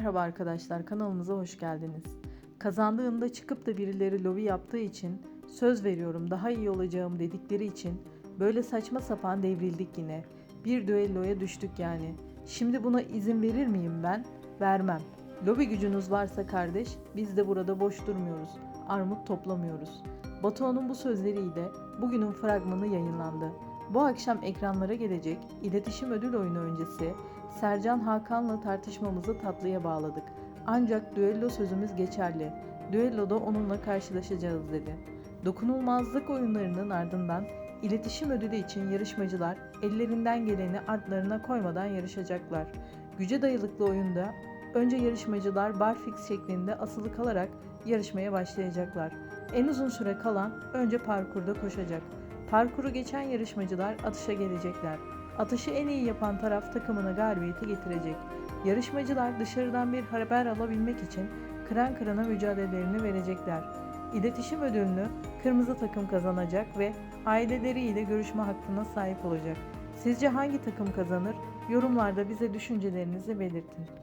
Merhaba arkadaşlar kanalımıza hoş geldiniz. Kazandığında çıkıp da birileri lobi yaptığı için söz veriyorum daha iyi olacağım dedikleri için böyle saçma sapan devrildik yine. Bir düelloya düştük yani. Şimdi buna izin verir miyim ben? Vermem. Lobi gücünüz varsa kardeş biz de burada boş durmuyoruz. Armut toplamıyoruz. Batuhan'ın bu sözleriyle bugünün fragmanı yayınlandı. Bu akşam ekranlara gelecek iletişim ödül oyunu öncesi Sercan Hakan'la tartışmamızı tatlıya bağladık. Ancak düello sözümüz geçerli. Düelloda onunla karşılaşacağız dedi. Dokunulmazlık oyunlarının ardından iletişim ödülü için yarışmacılar ellerinden geleni artlarına koymadan yarışacaklar. Güce dayalıklı oyunda önce yarışmacılar barfix şeklinde asılı kalarak yarışmaya başlayacaklar. En uzun süre kalan önce parkurda koşacak. Parkuru geçen yarışmacılar atışa gelecekler. Atışı en iyi yapan taraf takımına galibiyeti getirecek. Yarışmacılar dışarıdan bir haber alabilmek için kıran kırana mücadelelerini verecekler. İletişim ödülünü kırmızı takım kazanacak ve aileleriyle görüşme hakkına sahip olacak. Sizce hangi takım kazanır? Yorumlarda bize düşüncelerinizi belirtin.